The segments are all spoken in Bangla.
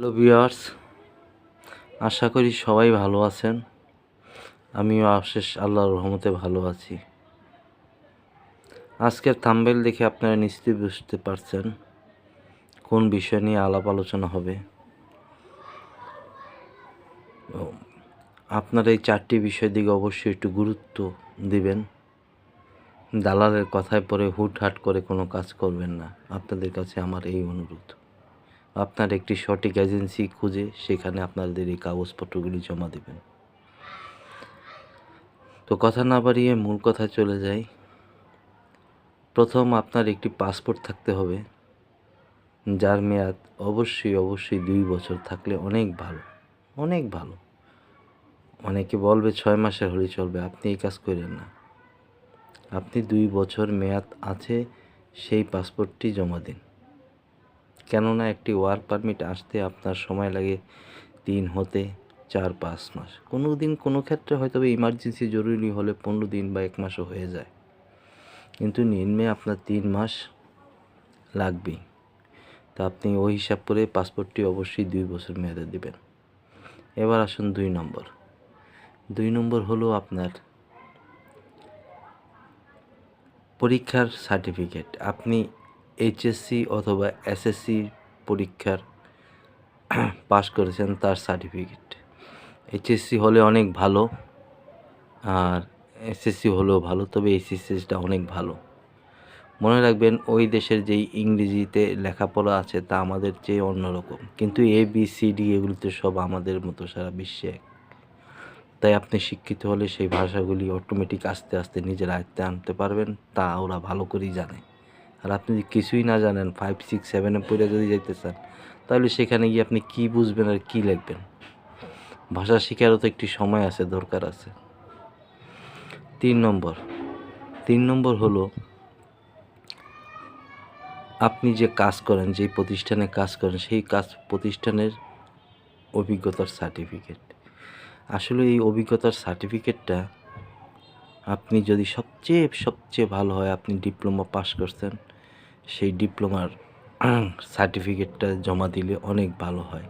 হ্যালো ভিউয়ার্স আশা করি সবাই ভালো আছেন। আমিও আশেষ আল্লাহর রহমতে ভালো আছি। আজকের থাম্বেল দেখে আপনারা নিশ্চয়ই বুঝতে পারছেন কোন বিষয় নিয়ে আলাপ আলোচনা হবে। আপনারা এই চারটি বিষয় দিকে অবশ্যই একটু গুরুত্ব দিবেন। দালালের কথায় পরে হুটহাট করে কোনো কাজ করবেন না। আপনাদের কাছে আমার এই অনুরোধ। আপনার একটি সঠিক এজেন্সি খুঁজে সেখানে আপনাদের এই কাগজপত্রগুলি জমা দেবেন। তো কথা না বাড়িয়ে মূল কথায় চলে যাই। প্রথম আপনার একটি পাসপোর্ট থাকতে হবে, যার মেয়াদ অবশ্যই অবশ্যই দুই বছর থাকলে অনেক ভালো অনেক ভালো। অনেকে বলবে ছয় মাসের হলে চলবে, আপনি এই কাজ করেন না। আপনি দুই বছর মেয়াদ আছে, সেই পাসপোর্টটি জমা দিন। কেননা একটি ওয়ার্ক পারমিট আসতে আপনার সময় লাগে তিন হতে চার পাঁচ মাস। কোনো দিন কোনো ক্ষেত্রে হয়তো ইমার্জেন্সি জরুরি হলে পনেরো দিন বা এক মাসও হয়ে যায়। কিন্তু নিম্নে আপনার তিন মাস লাগবেই। তা আপনি ওই হিসাব করে পাসপোর্টটি অবশ্যই দুই বছর মেয়াদে দেবেন। এবার আসুন দুই নম্বর। দুই নম্বর হলো আপনার পরীক্ষার সার্টিফিকেট আপনি এইচএসসি অথবা এসএসসি পরীক্ষার পাশ করেছেন তার সার্টিফিকেট। এইচএসসি হলে অনেক ভালো, আর এসএসসি হলেও ভালো, তবে এইচএসসিটা অনেক ভালো। মনে রাখবেন, ওই দেশের যেই ইংরেজিতে লেখাপড়া আছে, তা আমাদের চেয়ে অন্যরকম। কিন্তু এ বি সি ডি এগুলো তো সব আমাদের মতো সারা বিশ্বে তাই আপনি শিক্ষিত হলে সেই ভাষাগুলি অটোমেটিক আস্তে আস্তে নিজের আয়ত্তে আনতে পারবেন, তা ওরা ভালো করেই জানে। আর আপনি যদি কিছুই না জানেন ফাইভ সিক্স সেভেনে পড়ে যদি যেতে চান, তাহলে সেখানে গিয়ে আপনি কি বুঝবেন আর কি লিখবেন? ভাষা শেখারও তো একটি সময় আছে, দরকার আছে। তিন নম্বর। তিন নম্বর হলো, আপনি যে কাজ করেন, যেই প্রতিষ্ঠানে কাজ করেন, সেই কাজ প্রতিষ্ঠানের অভিজ্ঞতার সার্টিফিকেট আসলে এই অভিজ্ঞতার সার্টিফিকেটটা আপনি যদি সবচেয়ে সবচেয়ে ভালো হয়, আপনি ডিপ্লোমা পাস করছেন সেই ডিপ্লোমার সার্টিফিকেটটা জমা দিলে অনেক ভালো হয়।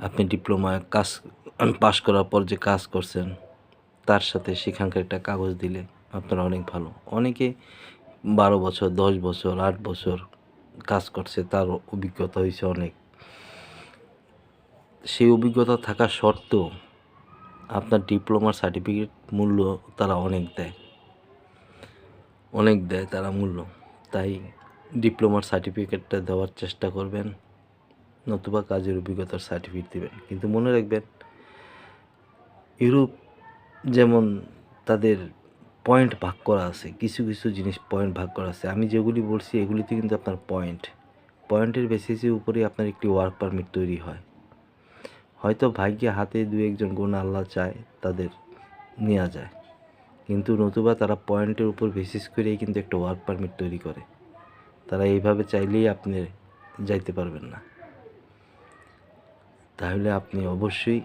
আপনি ডিপ্লোমা কাজ, পাশ করার পর যে কাজ করছেন, তার সাথে সেখানকার একটা কাগজ দিলে আপনার অনেক ভালো। অনেকে বারো বছর, দশ বছর, আট বছর কাজ করছে, তার অভিজ্ঞতা হয়েছে অনেক। সেই অভিজ্ঞতা থাকা সত্ত্বেও আপনার ডিপ্লোমার সার্টিফিকেট মূল্য তারা অনেক দেয়। অনেক দেয় তারা মূল্য। তাই ডিপ্লোমার সার্টিফিকেটটা দেওয়ার চেষ্টা করবেন, নতুবা কাজের অভিজ্ঞতার সার্টিফিকেট দেবেন। কিন্তু মনে রাখবেন, ইউরোপ যেমন তাদের পয়েন্ট ভাগ করা আছে, কিছু কিছু জিনিস পয়েন্ট ভাগ করা আছে। আমি যেগুলি বলছি, এগুলিতে কিন্তু আপনার পয়েন্ট। পয়েন্টের বেসিসের উপরেই আপনার একটি ওয়ার্ক পারমিট তৈরি হয়। হয়তো ভাগ্যে হাতে দু একজন গুণ আল্লাহ চায়, তাদের নেওয়া যায়। কিন্তু নতুবা তারা পয়েন্টের উপর বেসিস করেই কিন্তু একটা ওয়ার্ক পারমিট তৈরি করে। তারা এইভাবে চাইলেই আপনি যাইতে পারবেন না। তাহলে আপনি অবশ্যই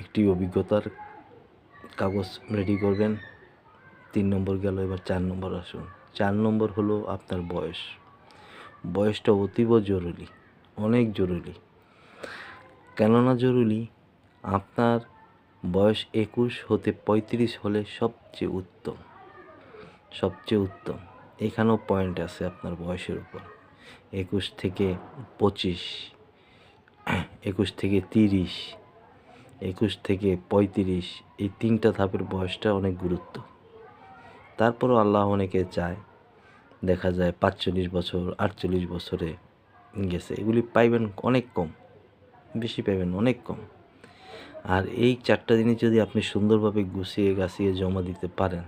একটি অভিজ্ঞতার কাগজ রেডি করবেন। তিন নম্বর গেল, এবার চার নম্বর আসুন। চার নম্বর হলো আপনার বয়স। বয়সটা অতীব জরুরি, অনেক জরুরি। কেননা জরুরি, আপনার বয়স একুশ হতে পঁয়ত্রিশ হলে সবচেয়ে উত্তম। সবচেয়ে উত্তম। এখানেও পয়েন্ট আছে আপনার বয়সের উপর। একুশ থেকে পঁচিশ, একুশ থেকে তিরিশ, একুশ থেকে পঁয়ত্রিশ, এই তিনটা ধাপের বয়সটা অনেক গুরুত্ব। তারপরও আল্লাহ অনেকে চায়, দেখা যায় পাঁচচল্লিশ বছর, আটচল্লিশ বছরে গেছে। এগুলি পাইবেন অনেক কম, বেশি পাইবেন অনেক কম। আর এই চারটা জিনিস যদি আপনি সুন্দরভাবে গুছিয়ে গাছিয়ে জমা দিতে পারেন,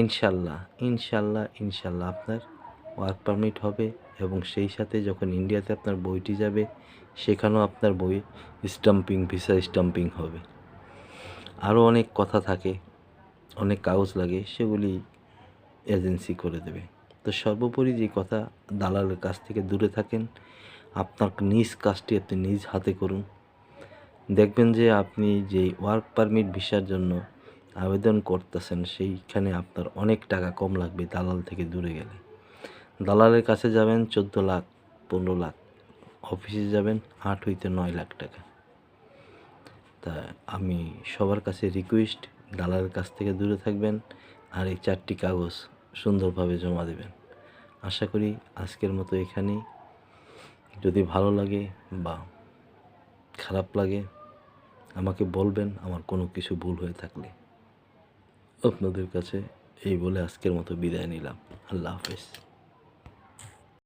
ইনশাল্লাহ ইনশাল্লাহ ইনশাল্লাহ আপনার ওয়ার্ক পারমিট হবে এবং সেই সাথে যখন ইন্ডিয়াতে আপনার বইটি যাবে, সেখানেও আপনার বই স্টাম্পিং ভিসা স্টাম্পিং হবে। আরও অনেক কথা থাকে, অনেক কাগজ লাগে, সেগুলি এজেন্সি করে দেবে। তো সর্বোপরি যে কথা, দালালের কাছ থেকে দূরে থাকেন, আপনার নিজ কাজটি আপনি নিজ হাতে করুন। দেখবেন যে আপনি যে ওয়ার্ক পারমিট ভিসার জন্য আবেদন করতেছেন, সেইখানে আপনার অনেক টাকা কম লাগবে দালাল থেকে দূরে গেলে। দালালের কাছে যাবেন চোদ্দ লাখ, পনেরো লাখ অফিসে যাবেন আট হইতে নয় লাখ টাকা। তা আমি সবার কাছে রিকোয়েস্ট দালালের কাছ থেকে দূরে থাকবেন আর এই চারটি কাগজ সুন্দরভাবে জমা দেবেন। আশা করি আজকের মতো এখানেই। যদি ভালো লাগে বা খারাপ লাগে আমাকে বলবেন আমার কোনো কিছু ভুল হয়ে থাকলে। আপনাদের কাছে এই বলে আজকের মতো বিদায় নিলাম। আল্লাহ হাফেজ।